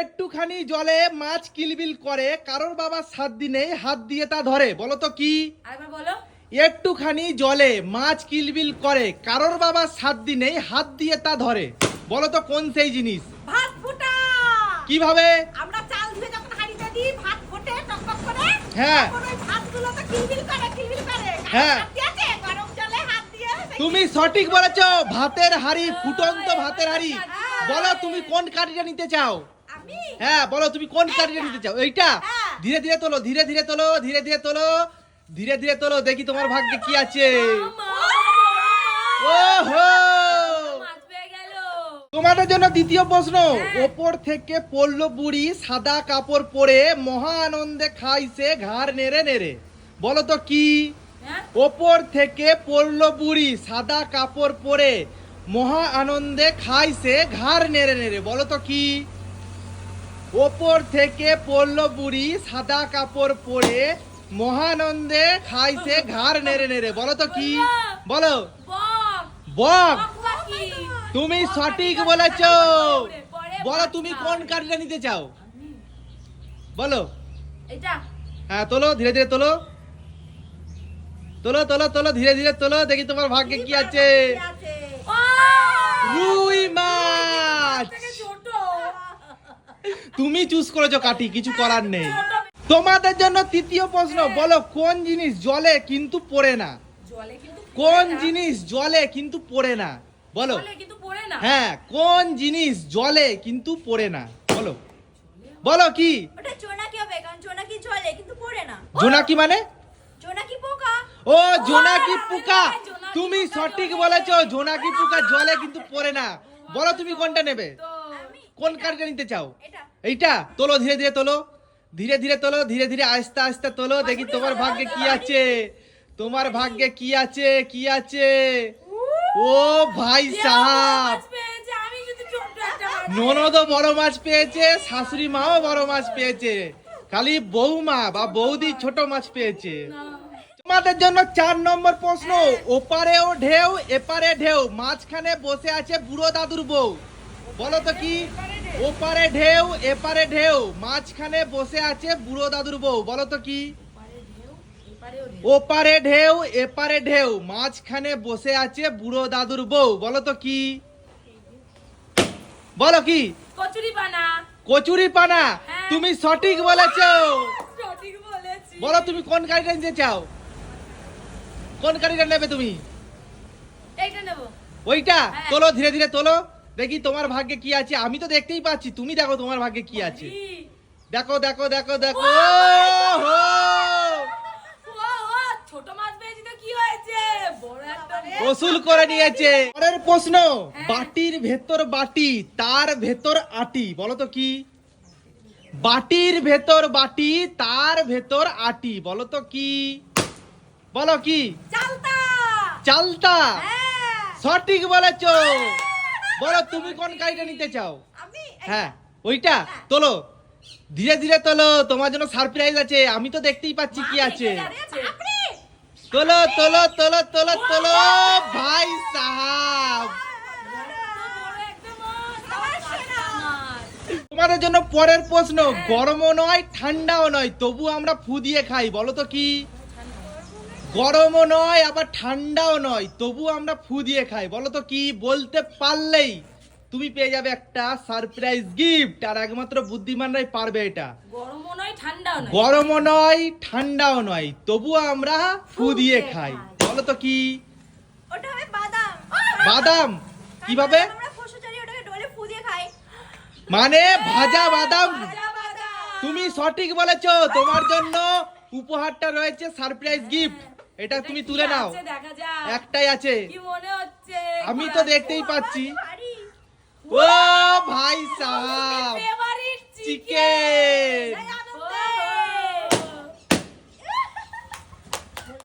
একটুখানি জলে মাছ কিলবিল করে কারোর বাবা সাত দিনে হাত দিয়ে তা ধরে। বলো তো কি? বলো। একটুখানি জলে মাছ কিলবিল করে কারোর বাবা সাত দিনে হাত দিয়ে তা ধরে। বলো তো কোন সেই জিনিস? ভাত ফুটা। কীভাবে? আমরা চাল ধুয়ে যখন হাঁড়িতে দিই ভাত ফোটে টকটক করে। হ্যাঁ। ওই ভাতগুলো তো কিলবিল করে কিলবিল করে। হ্যাঁ। গরম জলে হাত দিয়ে তুমি সঠিক বলেছ ভাতের হাড়ি ফুটন্ত ভাতের হাড়ি। বলো তুমি কোন কাঠিটা নিতে চাও? হ্যাঁ বলো তুমি কোন কাঠিটা নিতে চাও? এইটা? হ্যাঁ। ধীরে ধীরে তোলো ধীরে ধীরে তোলো ধীরে ধীরে তোলো ধীরে ধীরে তোলো দেখি তোমার ভাগ্যে কি আছে। ওহো! তোমাদের জন্য দ্বিতীয় প্রশ্ন। ওপর থেকে পড়ল বুড়ি সাদা কাপড় পরে মহা আনন্দে খাইছে ঘাড় নেড়ে নেড়ে। বলো তো কি? হ্যাঁ। ওপর থেকে পড়ল বুড়ি সাদা কাপড় পরে মহা আনন্দে খাইছে ঘাড় নেড়ে নেড়ে। বলো তো কি? ওপর থেকে পড়ল বুড়ি সাদা কাপড় পরে মহানন্দে খাইছে ঘাড় নেড়ে নেড়ে। বলো তো কি? বলো। বক। তুমি সঠিক বলেছ। বলো তুমি কোন কাঠিটা নিতে চাও? বলো। হ্যাঁ তোলো ধীরে ধীরে তোলো। তোলো তোলো তোলো ধীরে ধীরে তোলো। দেখি তোমার ভাগ্যে কি আছে রুই মাছ থেকে ছোট তুমি চুজ করেছ কাটি কিছু করার নেই। তোমাদের জন্য তৃতীয় প্রশ্ন বলো কোন জিনিস জলে কিন্তু পড়ে না? কোন জিনিস জলে কিন্তু পড়ে না? বলো। হ্যাঁ কোন জিনিস জলে কিন্তু পড়ে না? বলো। বলো কি? জোনাকি মানে? ও জোনাকি পোকা। তুমি সঠিক বলেছ জোনাকি পোকা জলে কিন্তু পড়ে না। বলো তুমি কোনটা নেবে? কোন কাঠটা নিতে চাও? এটা। এইটা? তোলো ধীরে ধীরে তোলো। ধীরে ধীরে তোলো ধীরে ধীরে আস্তে আস্তে তোলো। দেখি তোমার ভাগ্যে কি আছে। তোমার ভাগ্যে কি আছে কি আছে? ও ভাই সাহাব। ননদও বড় মাছ পেয়েছে শাশুড়ি মাও বড় মাছ পেয়েছে। খালি বৌমা বা বৌদি ছোট মাছ পেয়েছে। তোমাদের জন্য চার নম্বর প্রশ্ন। ওপারেও ঢেউ এপারে ঢেউ। মাঝখানে বসে আছে বুড়ো দাদুর বউ। বলো তো কি? ওপারে ঢেউ এপারে ঢেউ। মাঝখানে বসে আছে বুড়ো দাদুর বউ। বলো তো কি? ওপারে ঢেউ এপারে ঢেউ। মাঝখানে বসে আছে বুড়ো দাদুর বউ। বলো তো কি? বলো কি? কচুরি পানা। কচুরি পানা। হ্যাঁ। তুমি সঠিক বলেছ। বলো তুমি কোন গাড়িটা নিতে চাও? কোন গাড়িটা নেবে তুমি? এইটা নেব। ওইটা? হ্যাঁ। তোলো ধীরে ধীরে তোলো। দেখি তোমার ভাগ্যে কি আছে? আমি তো দেখতেই পাচ্ছি। তুমি দেখো তোমার ভাগ্যে কি আছে। দেখো দেখো দেখো দেখো। হো ও ও ছোট মাছ পেয়েছি তো কি হয়েছে? বড় একটা ওসুল করে নিয়েছে। পরের প্রশ্ন হ্যাঁ। বাটির ভেতর বাটি তার ভেতর আটি বলো তো কি? বাটির ভেতর বাটি তার ভেতর আটি বলো তো কি? বলো কি? চালতা। চালতা। হ্যাঁ। সঠিক বলেছ। বলো তুমি কোন গাড়িটা নিতে চাও? আমি হ্যাঁ ওইটা? তোলো। ধীরে ধীরে তোলো তোমার জন্য সারপ্রাইজ আছে। আমি তো দেখতেই পাচ্ছি কি আছে। তোলো তোলো তোলো তোলো তোলো ভাই সাহাব। তোমাদের জন্য পরের প্রশ্ন গরমও নয় ঠান্ডাও নয় তবু আমরা ফু দিয়ে খাই বলো তো কি? গরমও নয় আবার ঠান্ডাও নয়। তবু আমরা ফু দিয়ে খাই। বলো তো কি বলতে পারলেই? তুমি পেয়ে যাবে একটা সারপ্রাইজ গিফট আর একমাত্র বুদ্ধিমানরাই পারবে এটা। গরমও নয় ঠান্ডাও নয়। গরমও নয় ঠান্ডাও নয়। তবুও আমরা ফু দিয়ে খাই। বলো তো কি? ওটা হবে বাদাম। বাদাম? কীভাবে? আমরা ওটাকে ডলে ফু দিয়ে খাই। মানে ভাজা বাদাম। তুমি সঠিক বলেছ। তোমার জন্য উপহারটা রয়েছে সারপ্রাইজ গিফট এটা তুমি তুলে নাও। একটাই আছে। কি মনে হচ্ছে? আমি তো দেখতেই পাচ্ছি। ও ভাই সাহেব। চিকেন